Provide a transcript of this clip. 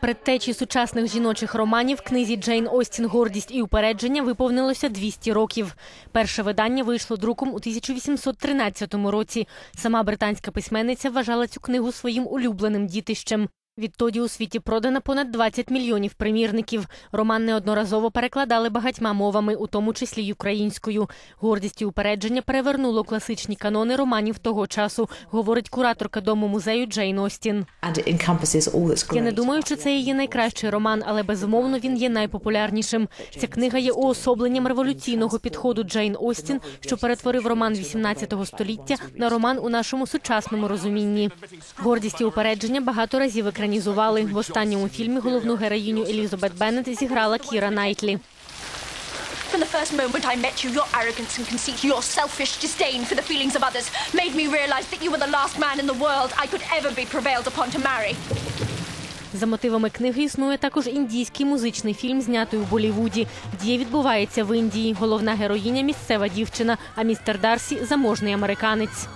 Предтечі сучасних жіночих романів книзі Джейн Остін Гордість і упередження виповнилося 200 років. Перше видання вийшло друком у 1813 році. Сама британська письменниця вважала цю книгу своїм улюбленим дітищем. Відтоді у світі продано понад 20 мільйонів примірників. Роман неодноразово перекладали багатьма мовами, у тому числі й українською. Гордість і упередження перевернуло класичні канони романів того часу, говорить кураторка дому музею Джейн Остін. Я не думаю, що це її найкращий роман, але безумовно він є найпопулярнішим. Ця книга є уособленням революційного підходу Джейн Остін, що перетворив роман 18 століття на роман у нашому сучасному розумінні. Гордість і упередження багато разів екранізували. В останньому фільмі головну героїню Елізабет Беннет зіграла Кіра Найтлі. From the first moment I met you, your arrogance and conceit, your selfish disdain for the feelings of others made me realize that you were the last man in the world I could ever be prevailed upon to marry. За мотивами книги існує також індійський музичний фільм, знятий у Болівуді. Дія відбувається в Індії. Головна героїня місцева дівчина, а містер Дарсі заможний американець.